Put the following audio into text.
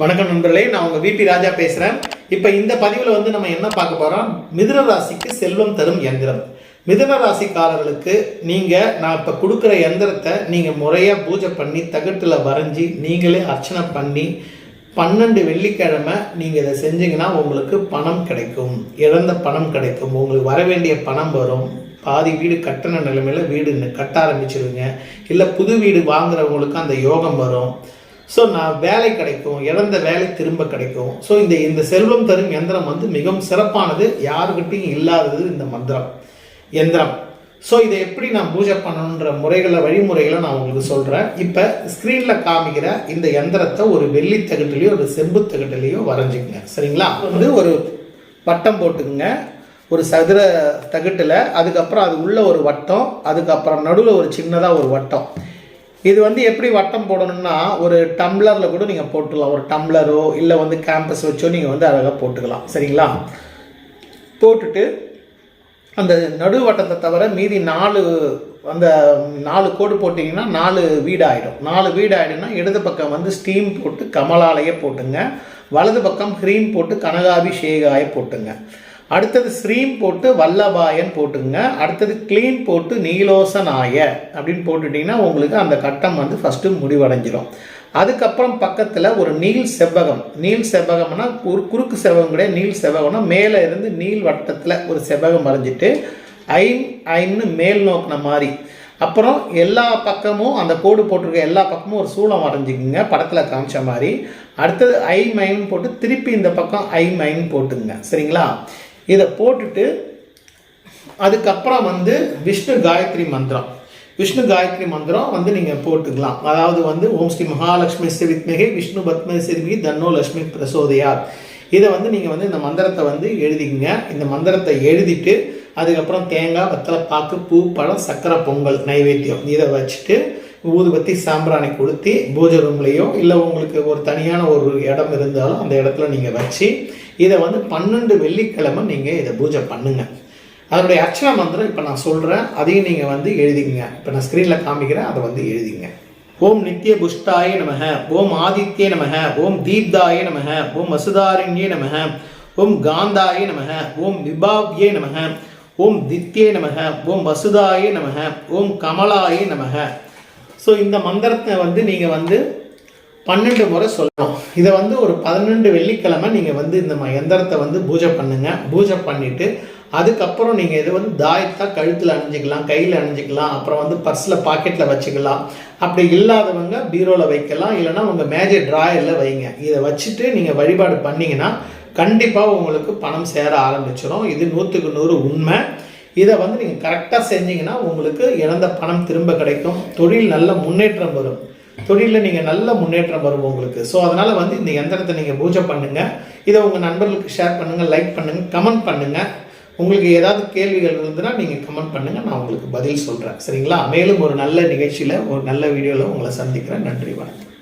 வணக்கம் நண்பர்களே நான் உங்கள் விபி ராஜா பேசுகிறேன் இப்போ இந்த பதிவில் வந்து நம்ம என்ன பார்க்க போகிறோம் மிதுன ராசிக்கு செல்வம் தரும் எந்திரம். மிதுன ராசிக்காரர்களுக்கு நீங்கள் நான் இப்போ கொடுக்குற எந்திரத்தை நீங்கள் முறையாக பூஜை பண்ணி தகட்டில் வரைஞ்சி நீங்களே அர்ச்சனை பண்ணி பன்னெண்டு வெள்ளிக்கிழமை நீங்கள் இதை செஞ்சீங்கன்னா உங்களுக்கு பணம் கிடைக்கும். இழந்த பணம் கிடைக்கும். உங்களுக்கு வர வேண்டிய பணம் வரும். பாதி வீடு கட்டண நிலைமையில வீடு கட்ட ஆரம்பிச்சிருவீங்க. இல்லை புது வீடு வாங்குறவங்களுக்கு அந்த யோகம் வரும். ஸோ நான் வேலை கிடைக்கும் இழந்த வேலை திரும்ப கிடைக்கும். ஸோ இந்த இந்த செல்வம் தரும் எந்திரம் வந்து மிகவும் சிறப்பானது. யாருக்கிட்டையும் இல்லாதது இந்த மந்திரம் எந்திரம் ஸோ இதை எப்படி நான் பூஜை பண்ணணுன்ற முறைகளை வழிமுறைகளை நான் உங்களுக்கு சொல்கிறேன் இப்போ ஸ்க்ரீனில் காமிக்கிற இந்த எந்திரத்தை ஒரு வெள்ளி தகட்டுலேயோ ஒரு செம்பு தகட்டுலேயோ வரைஞ்சிக்கங்க. சரிங்களா? வந்து ஒரு வட்டம் போட்டுக்குங்க. ஒரு சதுர தகட்டில் அதுக்கப்புறம் அது உள்ள ஒரு வட்டம் அதுக்கப்புறம் நடுவில் ஒரு சின்னதாக ஒரு வட்டம். இது வந்து எப்படி வட்டம் போடணும்னா ஒரு டம்ளரில் கூட நீங்கள் போட்டுக்கலாம். ஒரு டம்ளரோ இல்லை வந்து கேம்பஸ் வச்சோ நீங்கள் வந்து அழகாக போட்டுக்கலாம். சரிங்களா? போட்டுட்டு அந்த நடு வட்டத்தை தவிர மீதி நாலு அந்த நாலு கோடு போட்டிங்கன்னா நாலு வீடு ஆகிடும் நாலு வீடு ஆகிடும்னா இடது பக்கம் வந்து ஸ்டீம் போட்டு கமலாலையே போட்டுங்க. வலது பக்கம் க்ரீம் போட்டு கனகாபிஷேகாய போட்டுங்க. அடுத்தது ஸ்ரீம் போட்டு வல்லபாயன் போட்டுங்க அடுத்தது க்ளீன் போட்டு நீலோசனாய அப்படின்னு போட்டுட்டிங்கன்னா உங்களுக்கு அந்த கட்டம் வந்து ஃபஸ்ட்டு முடிவடைஞ்சிரும். அதுக்கப்புறம் பக்கத்தில் ஒரு நீல் செவ்வகம். நீல் செவ்வகம்னா ஒரு குறுக்கு செவ்வகம் கிடையாது நீல் செவ்வகம்னா மேலே இருந்து நீல் வட்டத்தில் ஒரு செவ்வகம் வரைஞ்சிட்டு ஐம் ஐன்னு மேல் நோக்கின மாதிரி. அப்புறம் எல்லா பக்கமும் அந்த கோடு போட்டிருக்க எல்லா பக்கமும் ஒரு சூளம் வரைஞ்சிக்குங்க படத்தில் காமிச்ச மாதிரி. அடுத்தது ஐ மைன் போட்டு திருப்பி இந்த பக்கம் ஐ மைன் போட்டுங்க சரிங்களா? இதை போட்டுட்டு அதுக்கப்புறம் வந்து விஷ்ணு காயத்ரி மந்திரம். விஷ்ணு காயத்ரி மந்திரம் வந்து நீங்கள் போட்டுக்கலாம். அதாவது வந்து ஓம் ஸ்ரீ மகாலட்சுமி சிவித்மிகை விஷ்ணு பத்ம சிறுமிகை தன்னோ லட்சுமி பிரசோதையார் இதை வந்து நீங்கள் வந்து இந்த மந்திரத்தை வந்து எழுதிக்கங்க. இந்த மந்திரத்தை எழுதிட்டு அதுக்கப்புறம் தேங்காய் வத்தலை பாக்கு பூ பழம் சக்கரை பொங்கல் நைவேத்தியம் இதை வச்சுட்டு ஊதுபத்தி சாம்பிராணி கொளுத்தி பூஜை ரூம்லேயோ இல்லை உங்களுக்கு ஒரு தனியான ஒரு இடம் இருந்தாலும் அந்த இடத்துல நீங்கள் வச்சு இதை வந்து பன்னெண்டு வெள்ளிக்கிழமை நீங்கள் இதை பூஜை பண்ணுங்கள் அதனுடைய அர்ச்சனா மந்திரம் இப்போ நான் சொல்கிறேன் அதையும் நீங்கள் வந்து எழுதிங்க. இப்போ நான் ஸ்க்ரீனில் காமிக்கிறேன். அதை வந்து எழுதிங்க. ஓம் நித்ய புஷ்டாய நமக ஓம் ஆதித்ய நமக ஓம் தீப்தாய நமக ஓம் வசுதாரண்யே நமக ஓம் காந்தாய நமக ஓம் விபாவ்யே நமக ஓம் தித்யே நமக ஓம் வசுதாய நமக ஓம் கமலாய நமக ஸோ இந்த மந்திரத்தை வந்து நீங்கள் வந்து பன்னெண்டு முறை சொல்லணும். இதை வந்து ஒரு பதினெண்டு வெள்ளிக்கிழமை நீங்கள் வந்து இந்த ம- எந்திரத்தை வந்து பூஜை பண்ணுங்கள் பூஜை பண்ணிவிட்டு அதுக்கப்புறம் நீங்கள் இது வந்து தாயத்தாக கழுத்தில் அணிஞ்சிக்கலாம் கையில் அணிஞ்சிக்கலாம் அப்புறம் வந்து பர்ஸில் பாக்கெட்டில் வச்சுக்கலாம். அப்படி இல்லாதவங்க பீரோவில் வைக்கலாம். இல்லைன்னா உங்கள் மேஜிக் ட்ராயரில் வைங்க. இதை வச்சுட்டு நீங்கள் வழிபாடு பண்ணிங்கன்னா கண்டிப்பாக உங்களுக்கு பணம் சேர ஆரம்பிச்சிடும் இது நூற்றுக்கு நூறு உண்மை. இதை வந்து நீங்கள் கரெக்டாக செஞ்சீங்கன்னா உங்களுக்கு இழந்த பணம் திரும்ப கிடைக்கும். தொழில் நல்ல முன்னேற்றம் வரும். தொழிலில் நீங்கள் நல்ல முன்னேற்றம் வரும் உங்களுக்கு. ஸோ அதனால் வந்து இந்த எந்திரத்தை நீங்கள் பூஜை பண்ணுங்கள் இதை உங்கள் நண்பர்களுக்கு ஷேர் பண்ணுங்கள் லைக் பண்ணுங்கள் கமெண்ட் பண்ணுங்கள் உங்களுக்கு ஏதாவது கேள்விகள் இருந்ததுன்னா நீங்கள் கமெண்ட் பண்ணுங்கள் நான் உங்களுக்கு பதில் சொல்கிறேன் சரிங்களா? மேலும் ஒரு நல்ல நிகழ்ச்சியில் ஒரு நல்ல வீடியோவில் உங்களை சந்திக்கிறேன். நன்றி வணக்கம்.